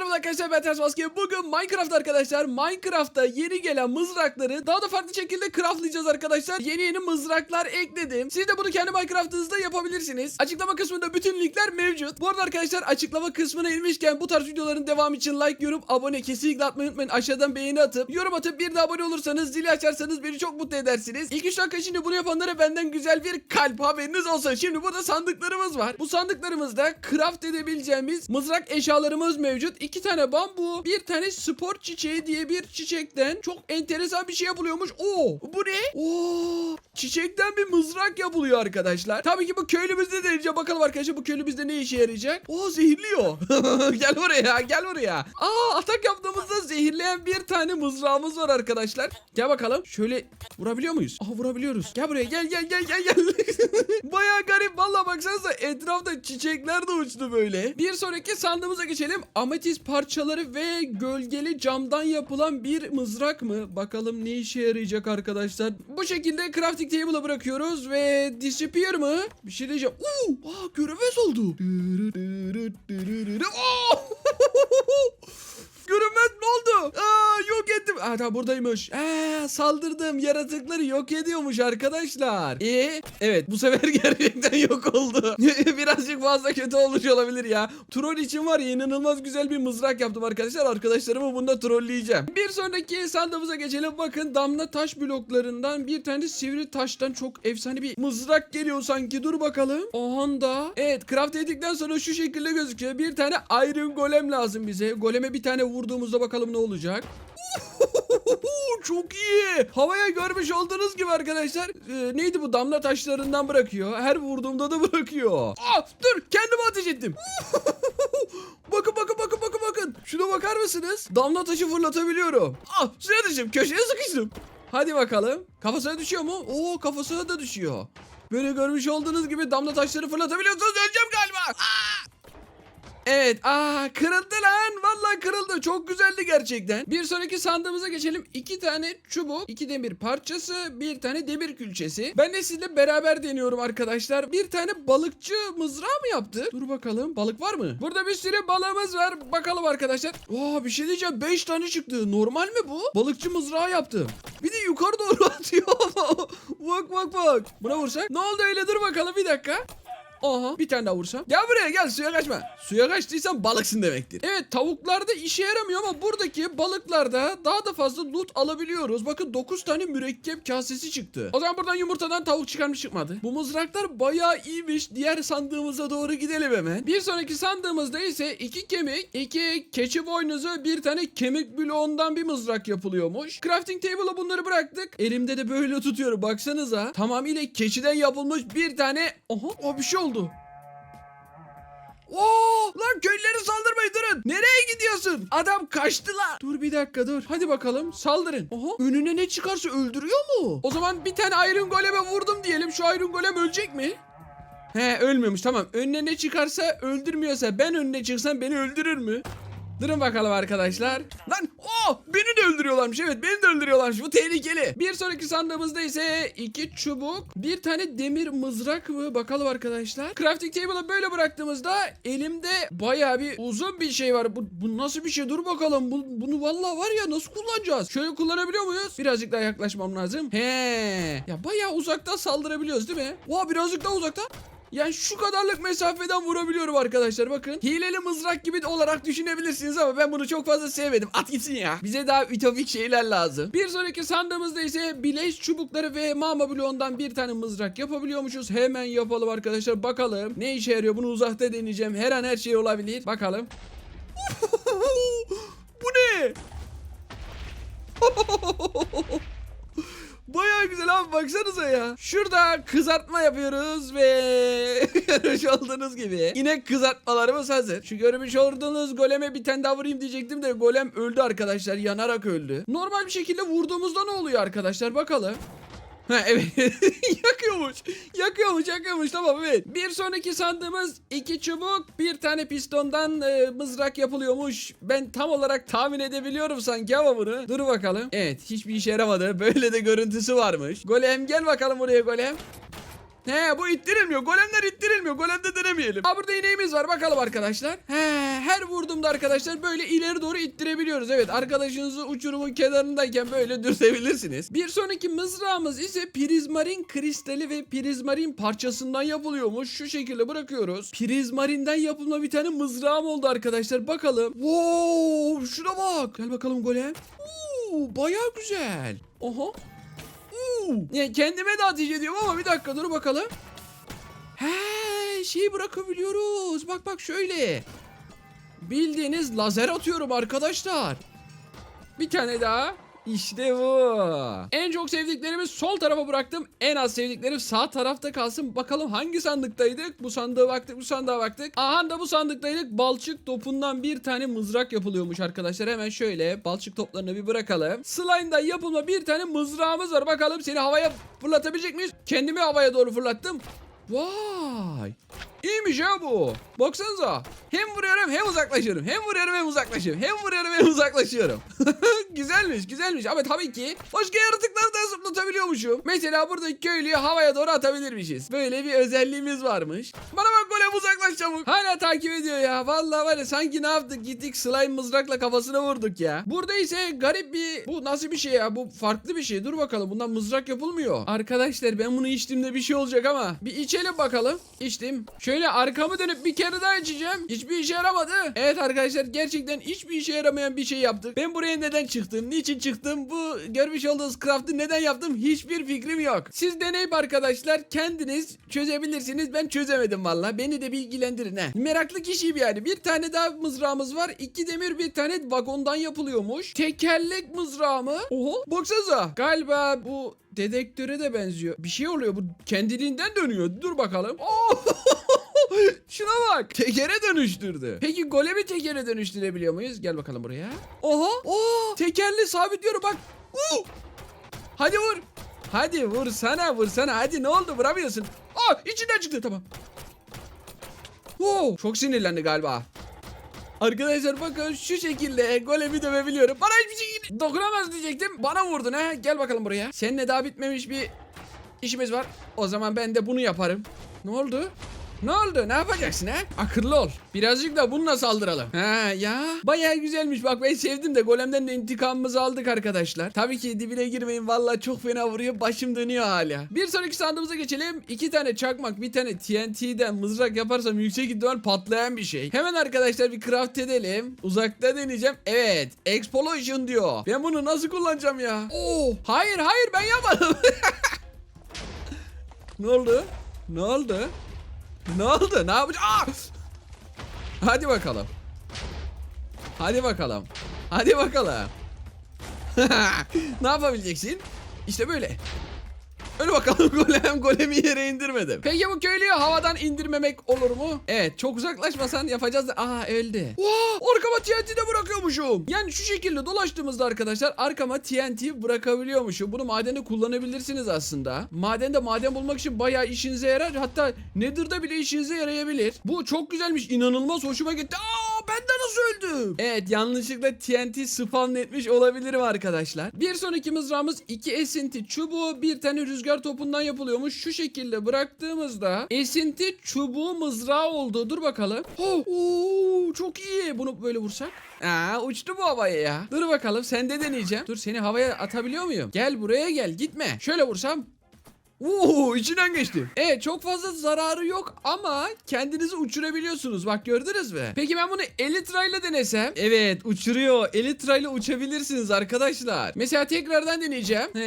merhaba arkadaşlar ben Ters Maske. Bugün Minecraft arkadaşlar. Minecraft'ta yeni gelen mızrakları daha da farklı şekilde craftlayacağız arkadaşlar. Yeni yeni mızraklar ekledim. Siz de bunu kendi Minecraft'ınızda yapabilirsiniz. Açıklama kısmında bütün linkler mevcut. Bu arada arkadaşlar açıklama kısmına inmişken bu tarz videoların devamı için like, yorum, abone kesinlikle atmayı unutmayın. Aşağıdan beğeni atıp yorum atıp bir de abone olursanız zili açarsanız beni çok mutlu edersiniz. İlk 3 dakika şimdi bunu yapanlara benden güzel bir kalp haberiniz olsun. Şimdi burada sandıklarımız var. Bu sandıklarımızda craft edebileceğimiz mızrak eşyalarımız mevcut. İki tane bambu, bir tane spor çiçeği diye bir çiçekten çok enteresan bir şey yapılıyormuş. Oo, bu ne? Oo, çiçekten bir mızrak yapılıyor arkadaşlar. Tabii ki bu köylümüzde deneyeceğim. Bakalım arkadaşlar bu köylümüzde ne işe yarayacak? Oo zehirliyor. gel buraya, gel buraya. Aa atak yaptığımızda zehirleyen bir tane mızrağımız var arkadaşlar. Gel bakalım. Şöyle vurabiliyor muyuz? Aha vurabiliyoruz. Gel buraya gel gel gel gel gel. Baya garip valla baksanıza etrafta çiçekler de uçtu böyle. Bir sonraki sandığımıza geçelim. Parçaları ve gölgeli camdan yapılan bir mızrak mı? Bakalım ne işe yarayacak arkadaşlar. Bu şekilde crafting table'a bırakıyoruz ve disappear mı? Bir şey diyeceğim. Uuu! Aa görünmez oldu. Görünmez ne oldu? Aa, yok ettim. Aa, tamam buradaymış. Aa, saldırdım. Yaratıkları yok ediyormuş arkadaşlar. E evet bu sefer gerçekten yok oldu. Birazcık fazla kötü olmuş olabilir ya. Troll için var ya inanılmaz güzel bir mızrak yaptım arkadaşlar. Arkadaşlarımı bunda trolleyeceğim. Bir sonraki sandığımıza geçelim. Bakın damla taş bloklarından bir tane sivri taştan çok efsane bir mızrak geliyor sanki. Dur bakalım. Da. Evet craft edildikten sonra şu şekilde gözüküyor. Bir tane iron golem lazım bize. Goleme bir tane vurduğumuzda bakalım ne olacak. Çok iyi. Havaya görmüş olduğunuz gibi arkadaşlar. e, neydi bu damla taşlarından bırakıyor. Her vurduğumda da bırakıyor. Aa, dur kendimi ateş ettim. bakın bakın bakın bakın bakın. Şuna bakar mısınız? Damla taşı fırlatabiliyorum. Ah suya düştüm. Köşeye sıkıştım. Hadi bakalım. Kafasına düşüyor mu? Oo kafasına da düşüyor. Böyle görmüş olduğunuz gibi damla taşları fırlatabiliyorsunuz. Öleceğim galiba. Aa! Evet. Aa kırıldı lan. Vallahi kırıldı. Çok güzeldi gerçekten. Bir sonraki sandığımıza geçelim. İki tane çubuk, iki demir parçası, bir tane demir külçesi. Ben de sizinle beraber deniyorum arkadaşlar. Bir tane balıkçı mızrağı mı yaptı? Dur bakalım. Balık var mı? Burada bir sürü balığımız var. Bakalım arkadaşlar. Aa bir şey diyeceğim. 5 tane çıktı. Normal mi bu? Balıkçı mızrağı yaptı. Bir de yukarı doğru atıyor. bak bak bak. Buna vursak. Ne oldu öyle dur bakalım bir dakika. Aha bir tane daha vursam. Gel buraya gel suya kaçma. Suya kaçtıysan balıksın demektir. Evet tavuklarda işe yaramıyor ama buradaki balıklarda daha da fazla loot alabiliyoruz. Bakın 9 tane mürekkep kasesi çıktı. O zaman buradan yumurtadan tavuk çıkarmış çıkmadı. Bu mızraklar bayağı iyiymiş. Diğer sandığımıza doğru gidelim hemen. Bir sonraki sandığımızda ise iki kemik, iki keçi boynuzu, bir tane kemik bloğundan bir mızrak yapılıyormuş. Crafting table'a bunları bıraktık. Elimde de böyle tutuyorum baksanıza. Tamamıyla keçiden yapılmış bir tane... Aha o bir şey oldu. Oo, lan köylere saldırmayın durun. Nereye gidiyorsun? Adam kaçtı lan. Dur bir dakika dur. Hadi bakalım saldırın. Oha önüne ne çıkarsa öldürüyor mu? O zaman bir tane Iron Golem'e vurdum diyelim. Şu Iron Golem ölecek mi? He ölmüyormuş tamam. Önüne ne çıkarsa öldürmüyorsa ben önüne çıksam beni öldürür mü? Durun bakalım arkadaşlar. Lan oh beni de öldürüyorlarmış. Evet beni de öldürüyorlarmış. Bu tehlikeli. Bir sonraki sandığımızda ise iki çubuk, bir tane demir mızrak mı? Bakalım arkadaşlar. Crafting table'a böyle bıraktığımızda elimde bayağı bir uzun bir şey var. Bu, bu nasıl bir şey? Dur bakalım. Bu, bunu vallahi var ya nasıl kullanacağız? Şöyle kullanabiliyor muyuz? Birazcık daha yaklaşmam lazım. He. Ya bayağı uzaktan saldırabiliyoruz değil mi? Oha birazcık daha uzaktan. Yani şu kadarlık mesafeden vurabiliyorum arkadaşlar bakın. Hileli mızrak gibi olarak düşünebilirsiniz ama ben bunu çok fazla sevmedim. At gitsin ya. Bize daha ütopik şeyler lazım. Bir sonraki sandığımızda ise bileş çubukları ve mama bloğundan bir tane mızrak yapabiliyormuşuz. Hemen yapalım arkadaşlar bakalım. Ne işe yarıyor bunu uzakta deneyeceğim. Her an her şey olabilir. Bakalım. Bu ne? Baya güzel abi baksanıza ya. Şurada kızartma yapıyoruz ve görmüş olduğunuz gibi inek kızartmalarımız hazır. Şu görmüş olduğunuz goleme bir tane vurayım diyecektim de golem öldü arkadaşlar yanarak öldü. Normal bir şekilde vurduğumuzda ne oluyor arkadaşlar bakalım. Ha evet yakıyormuş yakıyormuş yakıyormuş tamam evet bir sonraki sandığımız iki çubuk bir tane pistondan e, mızrak yapılıyormuş ben tam olarak tahmin edebiliyorum sanki ama bunu dur bakalım evet hiçbir işe yaramadı böyle de görüntüsü varmış golem gel bakalım buraya golem He bu ittirilmiyor. Golemler ittirilmiyor. Golemde denemeyelim. Ha burada ineğimiz var. Bakalım arkadaşlar. He her vurduğumda arkadaşlar böyle ileri doğru ittirebiliyoruz. Evet arkadaşınızı uçurumun kenarındayken böyle dürtebilirsiniz. Bir sonraki mızrağımız ise prizmarin kristali ve prizmarin parçasından yapılıyormuş. Şu şekilde bırakıyoruz. Prizmarinden yapılma bir tane mızrağım oldu arkadaşlar. Bakalım. Wow şuna bak. Gel bakalım golem. Oo, bayağı güzel. Oha. Ya kendime de ateş ediyorum ama bir dakika dur bakalım. He şeyi bırakabiliyoruz. Bak bak şöyle. Bildiğiniz lazer atıyorum arkadaşlar. Bir tane daha. İşte bu. En çok sevdiklerimi sol tarafa bıraktım. En az sevdiklerim sağ tarafta kalsın. Bakalım hangi sandıktaydık? Bu sandığa baktık, bu sandığa baktık. Aha da bu sandıktaydık. Balçık topundan bir tane mızrak yapılıyormuş arkadaşlar. Hemen şöyle balçık toplarını bir bırakalım. Slime'da yapılma bir tane mızrağımız var. Bakalım seni havaya fırlatabilecek miyiz? Kendimi havaya doğru fırlattım. Vay. İyiymiş ya bu. Baksanıza. Hem vuruyorum hem uzaklaşıyorum. Hem vuruyorum hem uzaklaşıyorum. Hem vuruyorum hem uzaklaşıyorum. güzelmiş güzelmiş. Ama tabii ki başka yaratıkları da zıplatabiliyormuşum. Mesela buradaki köylüyü havaya doğru atabilirmişiz. Böyle bir özelliğimiz varmış. Bana bak golem uzaklaş çabuk. Hala takip ediyor ya. Vallahi var ya sanki ne yaptık gittik slime mızrakla kafasına vurduk ya. Burada ise garip bir bu nasıl bir şey ya? Bu farklı bir şey. Dur bakalım bundan mızrak yapılmıyor. Arkadaşlar ben bunu içtiğimde bir şey olacak ama bir içelim bakalım. İçtim. Şöyle arkamı dönüp bir kere daha içeceğim. Hiçbir işe yaramadı. Evet arkadaşlar gerçekten hiçbir işe yaramayan bir şey yaptık. Ben buraya neden çıktım? Niçin çıktım? Bu görmüş olduğunuz craft'ı neden yaptım? Hiçbir fikrim yok. Siz deneyip arkadaşlar kendiniz çözebilirsiniz. Ben çözemedim valla. Beni de bilgilendirin he. Meraklı kişiyim yani. Bir tane daha mızrağımız var. İki demir bir tane vagondan yapılıyormuş. Tekerlek mızrağı mı? Oho. Baksanıza. Galiba bu dedektöre de benziyor. Bir şey oluyor. Bu kendiliğinden dönüyor. Dur bakalım. Oh! Şuna bak. Tekere dönüştürdü. Peki golemi tekere dönüştürebiliyor muyuz? Gel bakalım buraya. Oha. Oo, tekerli sabitliyorum bak. Uh! Hadi vur. Hadi vursana vursana. Hadi ne oldu vuramıyorsun. Aa içinden çıktı tamam. Wow, çok sinirlendi galiba. Arkadaşlar bakın şu şekilde golemi dövebiliyorum. Bana hiçbir şey dokunamaz diyecektim. Bana vurdun ha. Gel bakalım buraya. Seninle daha bitmemiş bir işimiz var. O zaman ben de bunu yaparım. Ne oldu? Ne oldu? Ne yapacaksın ha? Akıllı ol. Birazcık da bununla saldıralım. Ha ya. Bayağı güzelmiş. Bak ben sevdim de golemden de intikamımızı aldık arkadaşlar. Tabii ki dibine girmeyin. Vallahi çok fena vuruyor. Başım dönüyor hala. Bir sonraki sandığımıza geçelim. İki tane çakmak, bir tane TNT'den mızrak yaparsam yüksek ihtimal patlayan bir şey. Hemen arkadaşlar bir craft edelim. Uzakta deneyeceğim. Evet. Explosion diyor. Ben bunu nasıl kullanacağım ya? Oo. Hayır hayır ben yapmadım. ne oldu? Ne oldu? Ne oldu? Ne yapacağız? Aa! Hadi bakalım. Hadi bakalım. Hadi bakalım. ne yapabileceksin? İşte böyle. Öyle bakalım golem golemi yere indirmedim. Peki bu köylüyü havadan indirmemek olur mu? Evet çok uzaklaşmasan yapacağız da. Aa öldü. Vaa arkama TNT de bırakıyormuşum. Yani şu şekilde dolaştığımızda arkadaşlar arkama TNT bırakabiliyormuşum. Bunu madende kullanabilirsiniz aslında. Madende maden bulmak için bayağı işinize yarar. Hatta Nether'da bile işinize yarayabilir. Bu çok güzelmiş. İnanılmaz hoşuma gitti. Aa ben de nasıl öldüm? Evet yanlışlıkla TNT spawn etmiş olabilirim arkadaşlar. Bir sonraki mızrağımız iki esinti çubuğu bir tane rüzgar topundan yapılıyormuş. Şu şekilde bıraktığımızda esinti çubuğu mızrağı oldu. Dur bakalım. Oh, oo, çok iyi. Bunu böyle vursak. Aa uçtu bu havaya ya. Dur bakalım sende deneyeceğim. Dur seni havaya atabiliyor muyum? Gel buraya gel gitme. Şöyle vursam Oo içinden geçti. Evet çok fazla zararı yok ama kendinizi uçurabiliyorsunuz. Bak gördünüz mü? Peki ben bunu Elytra ile denesem? Evet uçuruyor. Elytra ile uçabilirsiniz arkadaşlar. Mesela tekrardan deneyeceğim. He,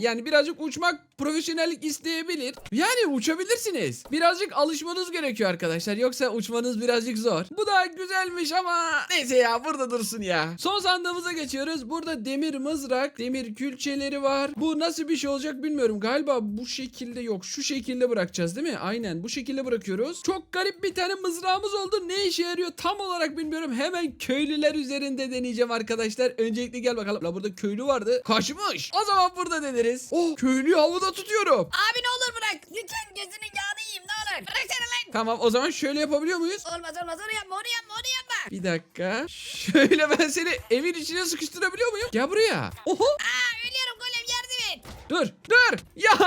yani birazcık uçmak profesyonellik isteyebilir. Yani uçabilirsiniz. Birazcık alışmanız gerekiyor arkadaşlar. Yoksa uçmanız birazcık zor. Bu da güzelmiş ama neyse ya burada dursun ya. Son sandığımıza geçiyoruz. Burada demir mızrak, demir külçeleri var. Bu nasıl bir şey olacak bilmiyorum. Galiba bu şekilde yok. Şu şekilde bırakacağız değil mi? Aynen bu şekilde bırakıyoruz. Çok garip bir tane mızrağımız oldu. Ne işe yarıyor tam olarak bilmiyorum. Hemen köylüler üzerinde deneyeceğim arkadaşlar. Öncelikle gel bakalım. La burada köylü vardı. Kaçmış. O zaman burada deneriz. Oh köylüyü havada tutuyorum. Abi ne olur bırak. Lütfen gözünün yağını yiyeyim ne olur. Bıraksana lan. Tamam o zaman şöyle yapabiliyor muyuz? Olmaz olmaz onu yapma onu yapma onu yapma. Bir dakika. Şöyle ben seni evin içine sıkıştırabiliyor muyum? Gel buraya. Oho. Aa ölüyorum golem yardım et. Dur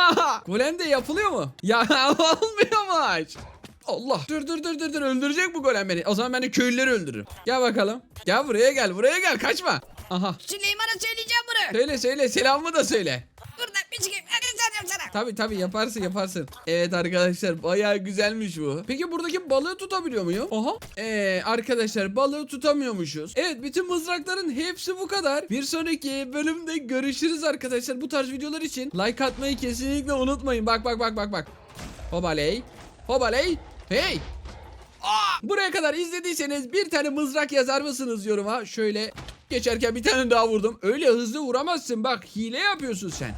golem de yapılıyor mu? Ya olmuyormuş. Allah. Dur dur dur dur dur öldürecek bu golem beni. O zaman ben de köylüleri öldürürüm. Gel bakalım. Gel buraya gel buraya gel kaçma. Aha. Süleyman'a söyleyeceğim bunu. Söyle söyle selamımı da söyle. Buradan bir çıkayım. Tabi tabi yaparsın yaparsın. Evet arkadaşlar bayağı güzelmiş bu. Peki buradaki balığı tutabiliyor muyum? Oha. Ee, arkadaşlar balığı tutamıyormuşuz. Evet bütün mızrakların hepsi bu kadar. Bir sonraki bölümde görüşürüz arkadaşlar. Bu tarz videolar için like atmayı kesinlikle unutmayın. Bak bak bak bak bak. Hobaley. Hobaley. Hey. Aa, buraya kadar izlediyseniz bir tane mızrak yazar mısınız yoruma? Şöyle geçerken bir tane daha vurdum. Öyle hızlı vuramazsın bak hile yapıyorsun sen.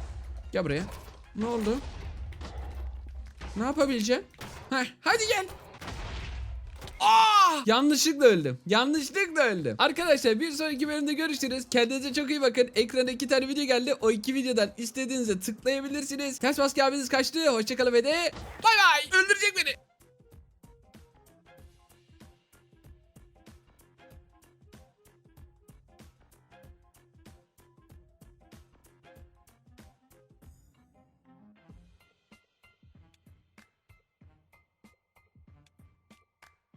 Gel buraya. Ne oldu? Ne yapabileceğim? Heh, hadi gel. Aa! Yanlışlıkla öldüm. Yanlışlıkla öldüm. Arkadaşlar bir sonraki bölümde görüşürüz. Kendinize çok iyi bakın. Ekrana iki tane video geldi. O iki videodan istediğinize tıklayabilirsiniz. Ters baskı abiniz kaçtı. Hoşçakalın ve de bay bay. Öldürecek beni.